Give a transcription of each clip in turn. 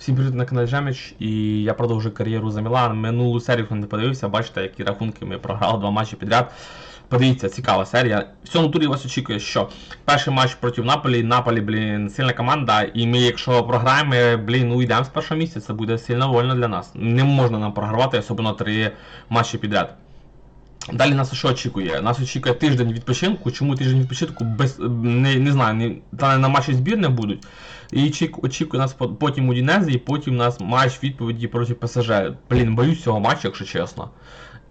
Всім привіт на каналі Жеміч, і я продовжую кар'єру за Мілан. Минулу серію, хто не подивився, бачите, які рахунки ми програли два матчі підряд. Подивіться, цікава серія. В цьому турі вас очікує, що перший матч проти Наполі. Наполі, блін, сильна команда, і ми, якщо програємо, блін, уйдемо з першого місця, це буде сильно вольно для нас. Не можна нам програвати, особливо три матчі підряд. Далі нас що очікує? Нас очікує тиждень відпочинку. Чому тиждень відпочинку? Без не, не знаю, не, та на матчі збірне будуть. І очікує нас по- потім Удінези, і потім у нас матч відповіді проти ПСЖ. Блін, боюсь цього матчу, якщо чесно.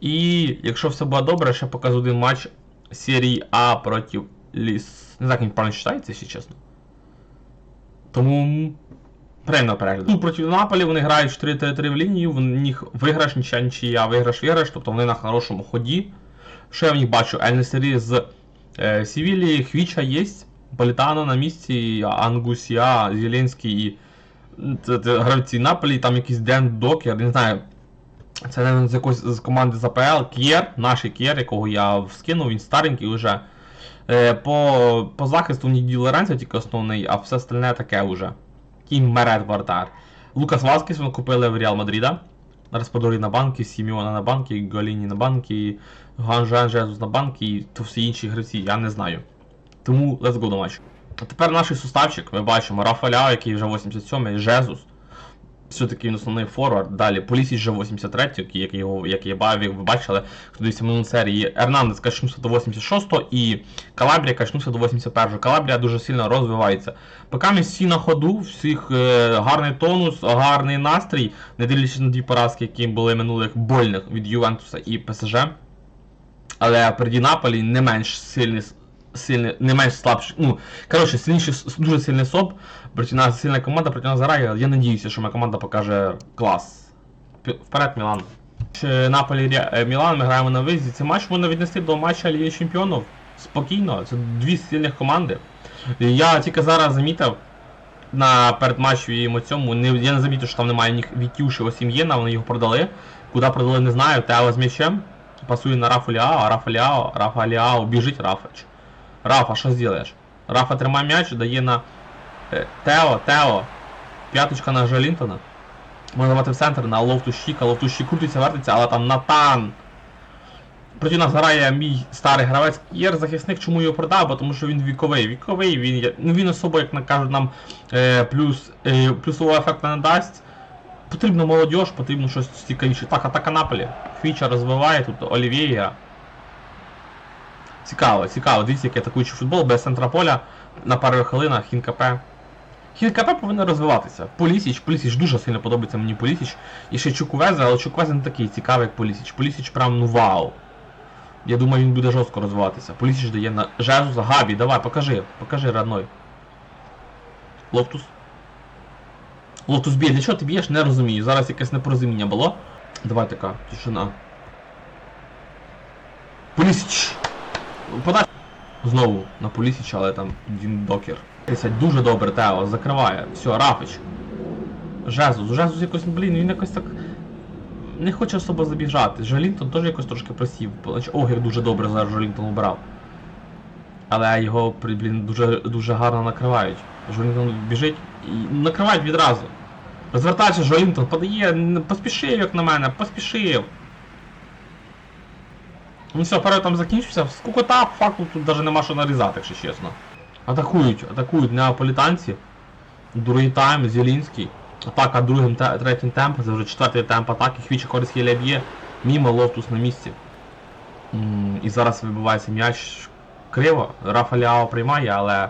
І якщо все буде добре, ще покажу один матч серії А проти Ліс. Не знаю, як він правильно читається, якщо чесно. Тому. Приємно перегляду. Ну, проти Наполі вони грають 4-3 в лінію, в них виграш, нічия, нічия, виграш, виграш, тобто вони на хорошому ході. Що я в них бачу? Ельнесері з е, Севілії, Хвіча є, Політано на місці, Ангусія, Зеленський і це, це гравці Наполі, там якийсь Ден Докер, не знаю. Це наверное, з якоїсь з команди з АПЛ, К'єр, наш К'єр, якого я скинув, він старенький вже. Е, по, по захисту в Ді Лоренцо тільки основний, а все остальне таке вже. Кім Мерет Вартар. Лукас Васкес вони купили в Реал Мадріда. Расподорі на банки, Сіміона на банки, Голіні на банки, Ганжан Жезус на банки і то всі інші гравці, я не знаю. Тому let's go до матчу. А тепер наш суставчик, ми бачимо Рафаля, який вже 87-й, Жезус. Все-таки він основний форвард. Далі Полісіч вже 83-й, який, який, його, який я бавив, ви бачили, хто дивився минулу серії. Ернандес качнувся до 86-го і Калабрія качнувся до 81-го. Калабрія дуже сильно розвивається. Поки ми всі на ходу, всіх е, гарний тонус, гарний настрій, не дивлячись на дві поразки, які були минулих больних від Ювентуса і ПСЖ. Але переді Наполі не менш сильний, сильний не менш слабший. Ну, коротше, сильніший, дуже сильний СОП. Проти нас сильна команда, проти нас грає. Я надіюся, що моя команда покаже клас. Вперед, Мілан. Наполі е, Мілан, ми граємо на виїзді. Цей матч можна віднести до матча Ліги Чемпіонів. Спокійно, це дві сильних команди. Я тільки зараз замітив на передматчевому цьому. Не, я не замітив, що там немає ні Вітюші Осім'єна, вони його продали. Куди продали, не знаю. Тео з м'ячем. Пасує на Рафа Ліао, Рафа Ліао, Рафа Ліао, біжить Рафач. Рафа, що зробиш? Рафа тримає м'яч, дає на е, Тео, Тео. П'яточка на Жалінтона. Можна давати в центр на лофту Щіка, лофту крутиться, вертиться, але там Натан. Проти нас грає мій старий гравець К'єр, захисник, чому його продав, бо тому що він віковий. Віковий, він, ну, він особо, як кажуть нам, е, плюс, е, плюсового ефекту не дасть. Потрібно молодіж, потрібно щось цікавіше. Так, атака Наполі. Фіча розвиває тут Олівєєра. Цікаво, цікаво. Дивіться, який атакуючий футбол без центра поля на перших хвилинах Хінкапе. Хінкапе повинен розвиватися. Полісіч, Полісіч дуже сильно подобається мені Полісіч. І ще Чуквезе, але Чуквезе не такий цікавий, як Полісіч. Полісіч прям ну вау. Я думаю, він буде жорстко розвиватися. Полісіч дає на Жезуса. Габі, давай, покажи, покажи родной. Лофтус. Лофтус б'є, для чого ти б'єш, не розумію. Зараз якесь непорозуміння було. Давай така, тишина. Полісіч! Подай. Знову на Полісіч, але там він докер. Дуже добре, Тео, закриває. Все, Рафич. Жезус. Жезус якось, блін, він якось так. Не хоче особо забіжати. Жалінтон теж якось трошки просів. Огір дуже добре зараз Жалінтон обрав. Але його, блін, дуже, дуже гарно накривають. Жолінтон біжить і накривають відразу. Розвертається Жолінтон, подає, поспішив, як на мене, поспішив. Ну все, перед там закінчився. Скукота, факту тут навіть нема що нарізати, якщо чесно. Атакують, атакують неаполітанці. Другий тайм, Зелінський. Атака другим, третім темпом, це вже четвертий темп атаки, Хвіча Корис Хіля б'є, мімо Лофтус на місці. І зараз вибивається м'яч криво. Рафа Ляо приймає, але.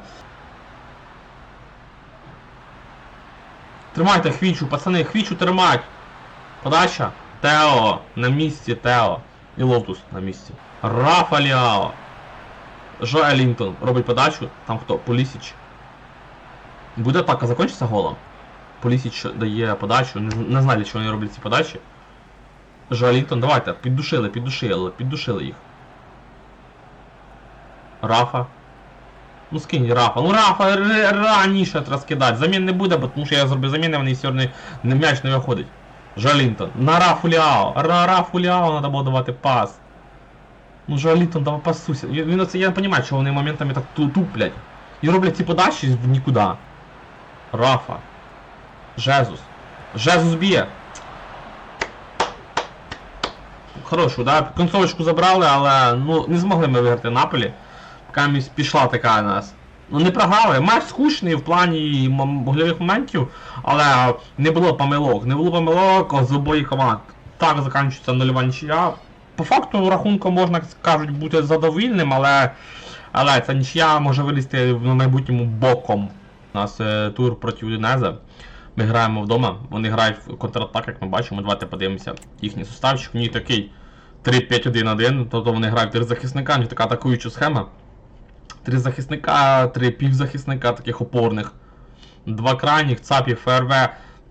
Тримайте хвічу, пацани, хвічу тримать! Подача. Тео на місці, Тео. І Лофтус на місці. Рафа Ляо. Жо Елінтон робить подачу. Там хто? Полісіч. Буде атака закінчиться голом. Полісіч дає подачу. Не, не знаю, для чого вони роблять ці подачі. Жо Елінтон, давайте, піддушили, піддушили, піддушили їх. Рафа. Ну скинь Рафа. Ну Рафа раніше треба скидати. Замін не буде, бо тому що я зробив заміни, вони все м'яч не виходить. Жалінтон. На Рафу Ляо. Ра Рафу Ляо треба було давати пас. Ну Жалінтон, давай пасуйся. Він, оце- я не розумію, чого вони моментами так ту- туплять. І роблять ці подачі в нікуди. Рафа. Жезус. Жезус б'є. Хорошу, да? Концовочку забрали, але ну, не змогли ми виграти Наполі. Камість пішла така на нас. Ну не програли. Матч скучний в плані гольових моментів, але не було помилок. Не було помилок з обоїх команд. Так закінчується нульова нічия. По факту рахунку можна кажуть бути задовільним, але, але ця нічия може вилізти в майбутньому боком. У нас е, тур проти Удинеза. Ми граємо вдома, вони грають в контратак, як ми бачимо. Давайте подивимося їхній составчик. У них такий 3-5-1-1, тобто вони грають три захисника, у них така атакуюча схема. Три захисника, три півзахисника, таких опорних. Два крайніх, ЦАПі, ФРВ.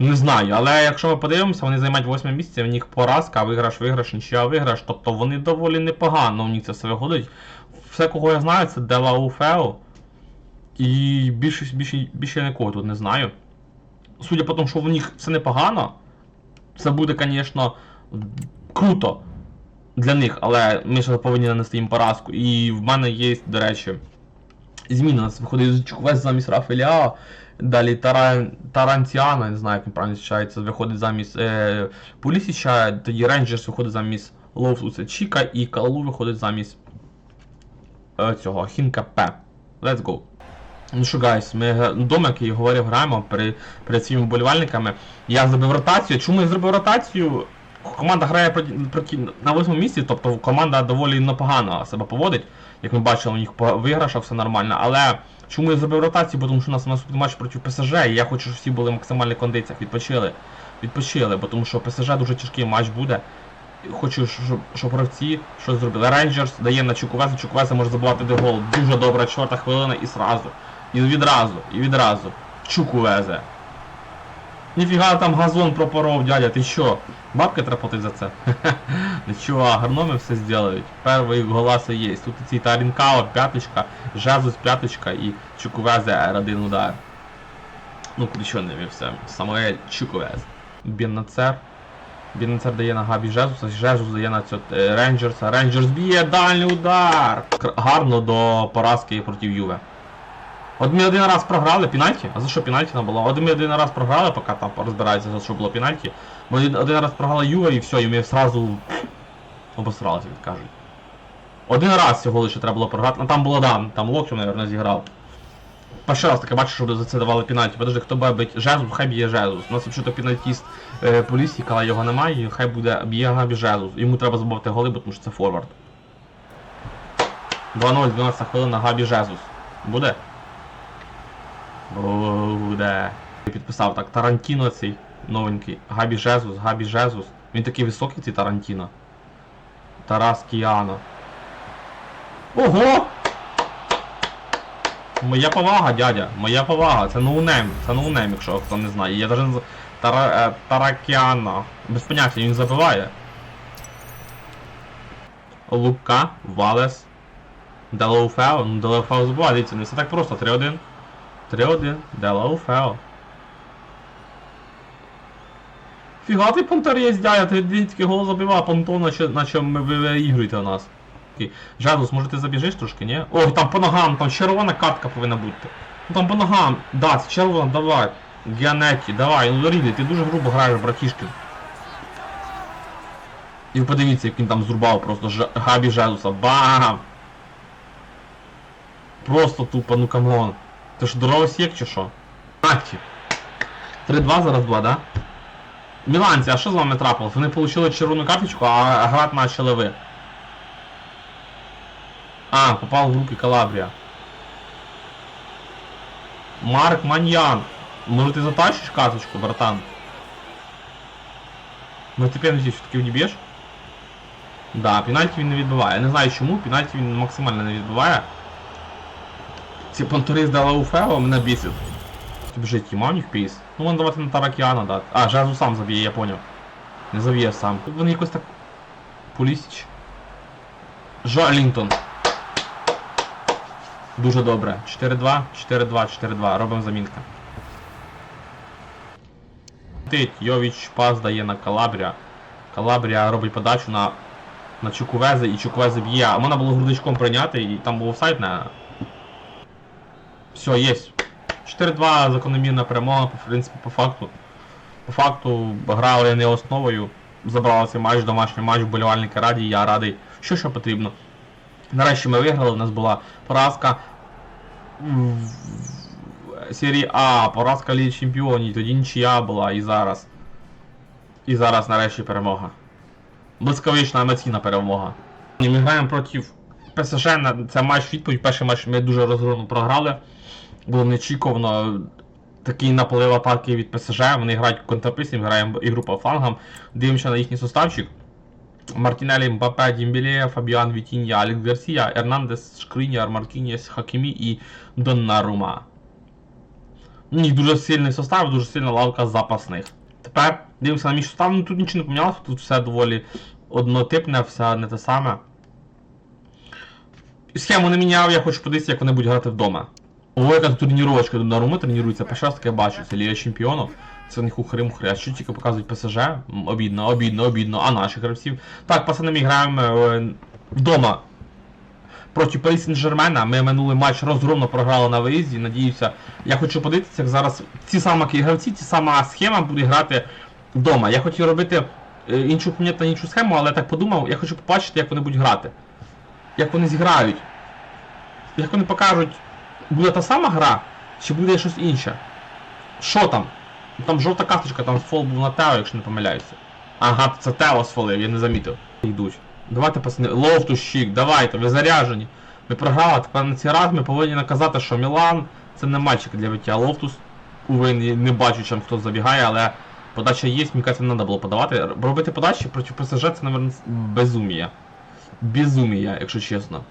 Не знаю, але якщо ми подивимося, вони займають восьме місце, в них поразка, виграш, виграш, нічия, виграш. Тобто вони доволі непогано у них це все виходить. Все, кого я знаю, це Делау Фео. І більше, більше, більше нікого тут не знаю. Судя по тому, що в них все непогано, це буде, звісно, круто для них, але ми ще повинні нанести їм поразку. І в мене є, до речі, зміна. У нас виходить Чуквест замість Рафеля, далі Тара... Таранціана, не знаю, як він правильно зустрічається, виходить замість е... Пулісіча, тоді Рейнджерс виходить замість Лоуфуса Чіка і Калу виходить замість е, цього Хінка П. Let's go. Ну що, гайс, ми вдома, як я говорив, граємо перед своїми вболівальниками. Я зробив ротацію. Чому я зробив ротацію? Команда грає на восьмому місці, тобто команда доволі непогано себе поводить. Як ми бачили, у них по все нормально. Але чому я зробив ротацію? Бо Тому що у нас наступний матч проти ПСЖ, і я хочу, щоб всі були в максимальних кондиціях, відпочили. Відпочили, бо тому що ПСЖ дуже тяжкий матч буде. Хочу, щоб, щоб гравці щось зробили. Рейнджерс дає на Чукувеза, Чукувеза може забувати де гол. Дуже добра чорта хвилина і сразу. І відразу, і відразу. Чукувезе. Ніфіга там газон пропоров, дядя, ти що? Бабки треба платити за це? Нічого, агрономи все зроблять. Перший голаса є. Тут ці Тарінкао, п'яточка, Жезус п'яточка і Чукувезе R1 удар. Ну, не все. Самуель Чукувез. Беннацер. Беннацер дає на Габі Жезуса, Жезус дає на цього е, Рейнджерса. Рейнджерс б'є дальній удар! Гарно до поразки проти Юве. От ми один раз програли пенальті. А за що пенальті не було? От ми один раз програли, поки там розбирається, за що було пенальті. Ми один- раз програли Юве і все, і ми сразу обосралися, як кажуть. Один раз цього лише треба було програти. Ну там було да, там локтем, мабуть, зіграв. Перший раз таке бачу, що за це давали пенальті. Подожди, хто буде бить Жезус, хай б'є Жезус. У нас взагалі пенальтіст е, Полісік, але його немає, хай буде б'є Габі Жезус. Йому треба забувати голи, бо тому що це форвард. 2-0, 12 хвилина Габі Жезус. Буде? Буде. Підписав так, Тарантіно цей новенький. Габі Жезус, Габі Жезус. Він такий високий, цей Тарантіно. Тарас Кіано. Ого! Моя повага, дядя, моя повага, це ноунейм, це ноунейм, якщо хто не знає. Я з- Тара, е, Таракіано. Без поняття, він забиває. Лука, Валес, Делоуфео, ну Делоуфео забиває, дивіться, не все так просто, 3-1. 3-1, Делоуфео. Фіга ти понтер є, дядя, ти тільки гол забивав, понтон, наче, наче ми ви виігруєте нас. Жадус, може ти забіжиш трошки, ні? О, там по ногам, там червона картка повинна бути. Ну там по ногам, да, червона, давай. Гіанетті, давай, ну Рідлі, ти дуже грубо граєш, братішки. І подивіться, як він там зрубав просто Ж... Габі Жезуса. Бам! Просто тупо, ну камон. Ти ж дровосік чи що? Наті. 3-2 зараз 2, да? Міланці, а що з вами трапилось? Вони отримали червону карточку, а грати почали ви. А, попал в руки Калабрия. Марк Маньян. Может ты затащишь карточку, братан? Ну ти пенальті все-таки вдіб'єш? Да, пенальті він не відбиває. Я не знаю чому, пенальті він максимально не відбиває. Ці понтури з Далауфео мене бісить. Тобі житті, мав у них піс? Ну вон давати на Таракіана дати. А, Жезу сам заб'є, я поняв. Не заб'є сам. Вони якось так... Пулісіч. Жолінтон. Дуже добре. 4-2, 4-2, 4-2. Робимо замінка. Йовіч пас дає на Калабрія. Калабрія робить подачу на, на Чукувезе і Чукувезе б'є. А можна було грудичком прийняти і там був офсайд на. Все, є. 4-2 закономірна перемога, в принципі, по факту. По факту грали не основою, забралися матч, домашній матч, вболівальники раді, я радий, що що потрібно. Нарешті ми виграли, у нас була поразка в серії А, поразка Ліги Чемпіонів, тоді нічия була і зараз. І зараз нарешті перемога. Блискавична емоційна перемога. Ми граємо проти ПСЖ, це матч відповідь. Перший матч ми дуже розгромно програли. Було неочікувано такий наплив атаки від ПСЖ. Вони грають контрписів, граємо ігру по флангам. Дивимося на їхній составчик. Мартінелі, Мбапе, Дімбіле, Фабіан Вітінья, Алекс Гарсія, Ернандес, Шкриняр, Маркінєс, Хакімі і Доннарума. У них дуже сильний состав, дуже сильна лавка запасних. Тепер дивимося на мій состав, ну тут нічого не помінялося, тут все доволі однотипне, все не те саме. Схему не міняв, я хочу подивитися, як вони будуть грати вдома. Велика турніровочка до Руми тренується перший раз таке бачу, це Ліга Чемпіонів. Це не хухри-мухри, а що тільки показують ПСЖ. Обідно, обідно, обідно, а наших гравців. Так, пацани, ми граємо е, вдома проти Парі Сен-Жермена. Ми минулий матч розгромно програли на виїзді. Надіюся, я хочу подивитися, як зараз ці самі гравці, ті сама схема буде грати вдома. Я хотів робити е, іншу поміняти іншу схему, але я так подумав, я хочу побачити, як вони будуть грати. Як вони зіграють. Як вони покажуть, буде та сама гра, чи буде щось інше. Що там? Там жовта карточка, там фол був на Тео, якщо не помиляюся. Ага, це Тео сфолив, я не замітив. Йдуть. Давайте пацани, лофту щік, давайте, ви заряжені. Ми програли, тепер на цей раз ми повинні наказати, що Мілан це не мальчик для биття. Лофтус, увы, не, не бачу, чим хто забігає, але подача є, мені кажется, не треба було подавати. Робити подачі проти ПСЖ це, мабуть, безумія. Безумія, якщо чесно.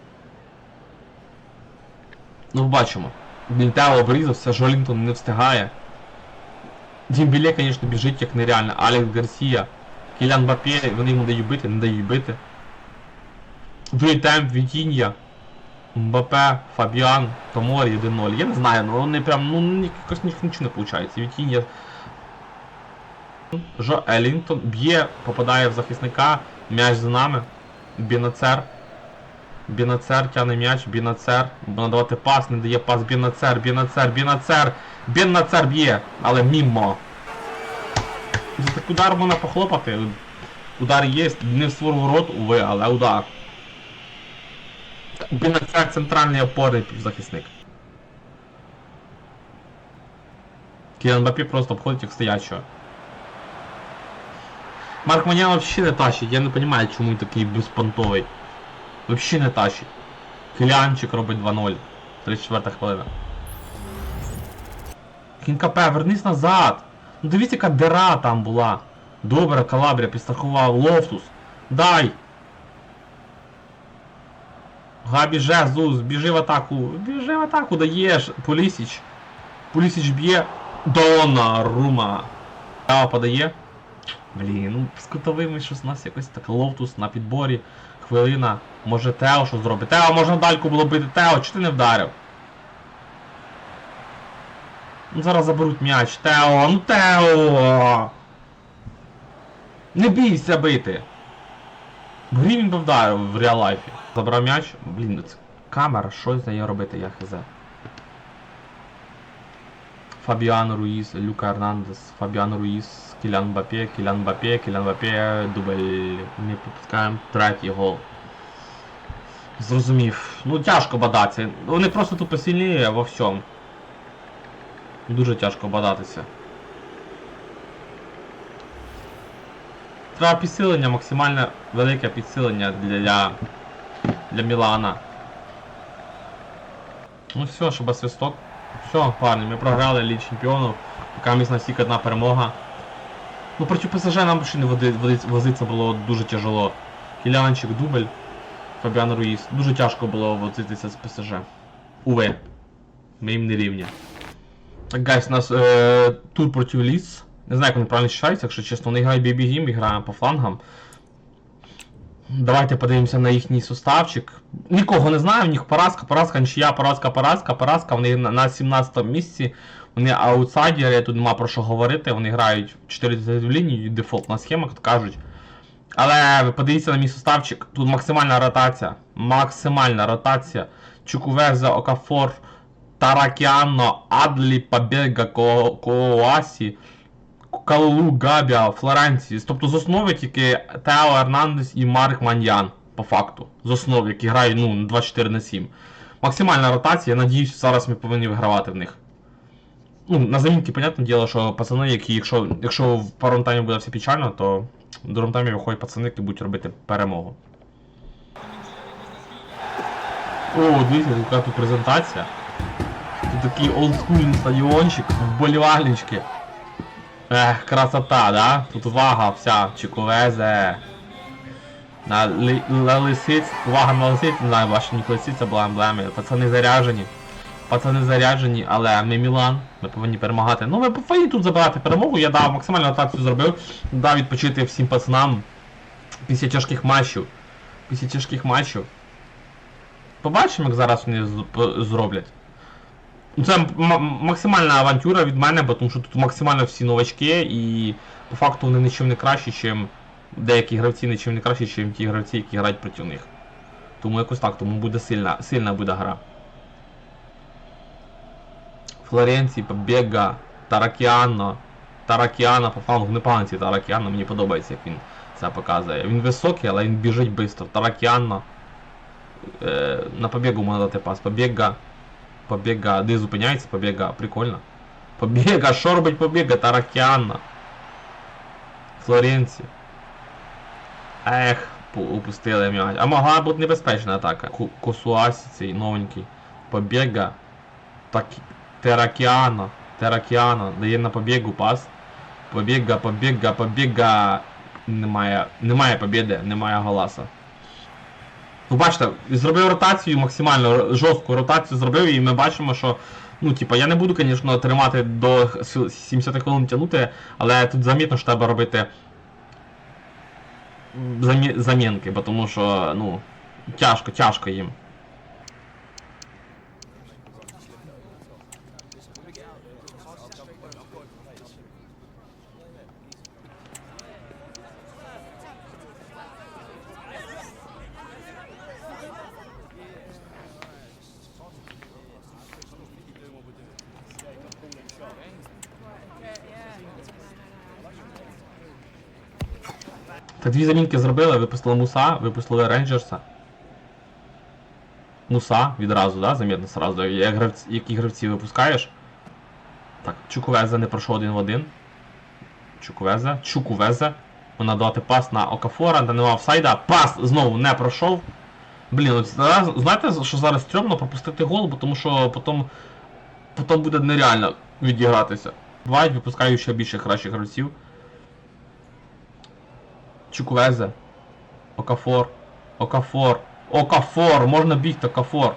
Ну, бачимо. Бінтео обрізався, Жолінтон не встигає. Дімбіле, звісно, біжить як нереально. Алекс Гарсія, Кілян Бапє, вони йому дають бити, не дають бити. Другий Вітінья, Мбапе, Фабіан, Томорі 1-0. Я не знаю, ну вони прям, ну якось ні- нічого не виходить. Вітінья. Жо Елінтон б'є, попадає в захисника, м'яч за нами. Бінацер. Бінацер тяне м'яч, Бінацер. Буде надавати пас, не дає пас Бінацер, Бінацер, Бінацер. Бінацер б'є, але мімо. За такий удар можна похлопати. Удар є, не в свій ворот, уви, але удар. Бінацер центральний опорний півзахисник. Кіан Бапі просто обходить як стоячого. Марк Манян взагалі не тащить, я не розумію, чому він такий безпонтовий. Взагалі не тащить. Килянчик робить 2-0. 34 хвилина. Кінкапе, вернись назад. Ну дивіться, яка дира там була. Добре, Калабрія підстрахував Лофтус. Дай! Габі Жезус, біжи в атаку. Біжи в атаку, даєш. Полісіч. Полісіч б'є. Дона Рума. Право подає. Блін, ну з кутовими щось у нас якось так Лофтус на підборі. Хвилина. Може Тео що зробить. Тео, можна дальку було бити. Тео, чи ти не вдарив? Ну зараз заберуть м'яч. Тео, ну Тео! Не бійся бити! В він би вдарив в реал лайфі. Забрав м'яч. Блін, це камера, що з нею робити, я хз. Фабіано Руїс, Люка Ернандес, Фабіано Руїс, Кілян Бапє, Кілян Бапє, Кілян Бапє, дубль. Не пропускаємо третій гол. Зрозумів. Ну тяжко бадатися. Вони просто тупо сильні во всьому. Дуже тяжко бадатися. Треба підсилення, максимально велике підсилення для, для Мілана. Ну все, щоб свисток. Все, парні, ми програли Ліг Чемпіонів. Поки місь на стільки одна перемога. Ну проти ПСЖ нам ще не возиться було дуже тяжело. Кілянчик, дубль, Фабіан Руїс. Дуже тяжко було возитися з ПСЖ. Уве. Ми їм не рівня. Так, гайс, у нас е, тур проти Ліс. Не знаю, як вони правильно читаються, якщо чесно, вони грають бібі гім і граємо по флангам. Давайте подивимося на їхній составчик. Нікого не знаю, в них поразка, поразка, нічия, поразка, поразка, поразка. Вони на, на 17 місці. Вони аутсайдери, тут нема про що говорити. Вони грають 4 в лінії, дефолтна схема, як кажуть. Але подивіться на мій составчик. Тут максимальна ротація. Максимальна ротація. Чукувеза, Окафор, Таракіано, Адлі, Побега, Ко- Коасі, Калулу, Габіа, Флоренції. Тобто з основи тільки Тео Ернандес і Марк Маньян, по факту. З основ, які грають ну, 24 на 7. Максимальна ротація, я надіюсь, зараз ми повинні вигравати в них. Ну, на замінки, понятне діло, що пацани, які, якщо, якщо в першому таймі буде все печально, то в другому таймі виходять пацани, які будуть робити перемогу. О, дивіться, яка тут презентація. Тут такий олдскульний стадіончик, вболівальнички. Ех, красота, да? Тут вага вся, чековезе. На, ли, на лисиць, увага на лисиць, не знаю, ваша ніг лисиця була емблеми. Пацани заряджені. Пацани заряджені, але ми Мілан, ми повинні перемагати. Ну ми повинні тут забирати перемогу, я дав максимальну ротацію зробив, дав відпочити всім пацанам після тяжких матчів. Після тяжких матчів. Побачимо, як зараз вони зроблять. Це максимальна авантюра від мене, бо тому що тут максимально всі новачки, і по факту вони нічим не кращі, ніж деякі гравці нічим не кращі, ніж ті гравці, які грають проти них. Тому якось так, тому буде сильна, сильна буде гра. Флоренції, Побега, Таракіано. Таракіано, по фану непоганий цей Таракіано, мені подобається, як він це показує. Він високий, але він біжить швидко. Таракіано. Е, на побегу можна дати пас. Побега. Побега. Де зупиняється побега? Прикольно. Побега, що робить побега? Таракіано. Флоренці. Ех, пу- упустили м'яч. А могла бути небезпечна атака. Косуасі цей новенький. Побега. Так, Теракіано. Теракіано. Дає на побігу пас. Побіга, побіга, побіга. Немає, немає побіди, немає голоса. Ви бачите, зробив ротацію, максимально жорстку ротацію зробив, і ми бачимо, що. Ну, типа, я не буду, звісно, тримати до с- 70 хвилин тягнути, але тут замітно, що треба робити замінки, тому що, ну, тяжко, тяжко їм. Так дві замінки зробили, випустили Муса, випустили Рейнджерса. Муса відразу, да, замітно сразу. Як гравці, які гравці випускаєш. Так, Чукувезе не пройшов один в один. Чукувезе, Чукувезе. Вона дати пас на Окафора, де нема офсайда. Пас знову не пройшов. Блін, от зараз, знаєте, що зараз стрьомно пропустити гол, тому що потім, потім буде нереально відігратися. Бувають, випускають ще більше кращих гравців. Чуквезе. Окафор. Окафор. Окафор! Можна бігти, Окафор.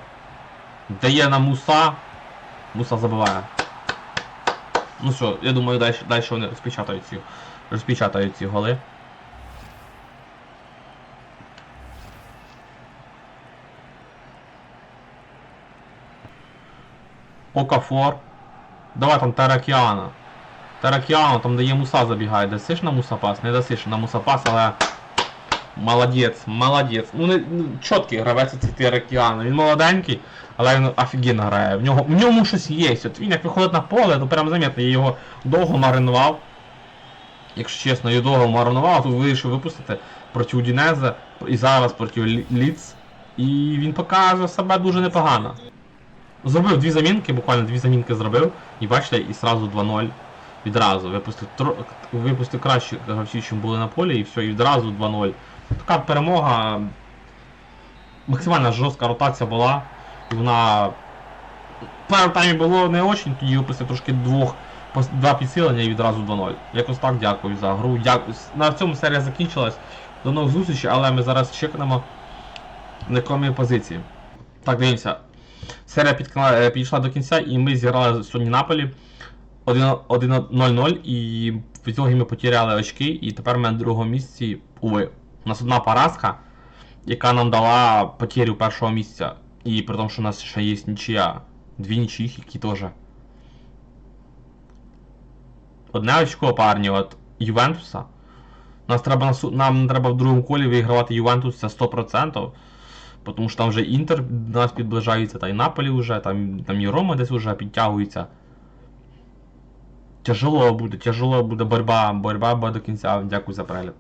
Дає на Муса. Муса забиває. Ну що, я думаю, далі, далі вони розпечатають ці, розпечатають ці голи. Окафор. Давай там Таракіана. Таракіано там дає Муса забігає. Дасиш на Муса пас? Не дасиш на Муса пас, але. Молодець, молодець. Ну не ну, чіткий гравець цей Таракіано. Він молоденький, але він офігенно грає. В нього в ньому щось є. От він як виходить на поле, то прям замітно, я його довго маринував. Якщо чесно, я довго маринував, тут вирішив випустити проти Удінезе і зараз проти Ліц. І він показує себе дуже непогано. Зробив дві замінки, буквально дві замінки зробив, і бачите, і сразу 2-0. Відразу випустив, випустив кращі гравців, чим були на полі, і все, і відразу 2-0. Така перемога. Максимально жорстка ротація була. Вона. Першому таймі було не очень, тоді випустив трошки двох два підсилення і відразу 2-0. Якось так дякую за гру. Дякую. На цьому серія закінчилась. До нових зустрічей, але ми зараз чекнемо на позиції. Так, дивимося. Серія е, підійшла до кінця, і ми зіграли сьогодні Наполі 1-0-0, і в ітогі ми потеряли очки, і тепер ми на другому місці. Уви. У нас одна поразка, яка нам дала потерю першого місця. І при тому, що у нас ще є нічия. Дві нічиїх, які теж. Одне очко парні от Ювентуса. Нас треба нам треба в другому колі вигравати Ювентус це 100%. Тому що там вже Інтер до нас підближається, та й Наполі вже, там, там і Рома десь вже підтягується. Тяжело буде, тяжело буде борьба. Борьба буде до кінця. Дякую за перегляд.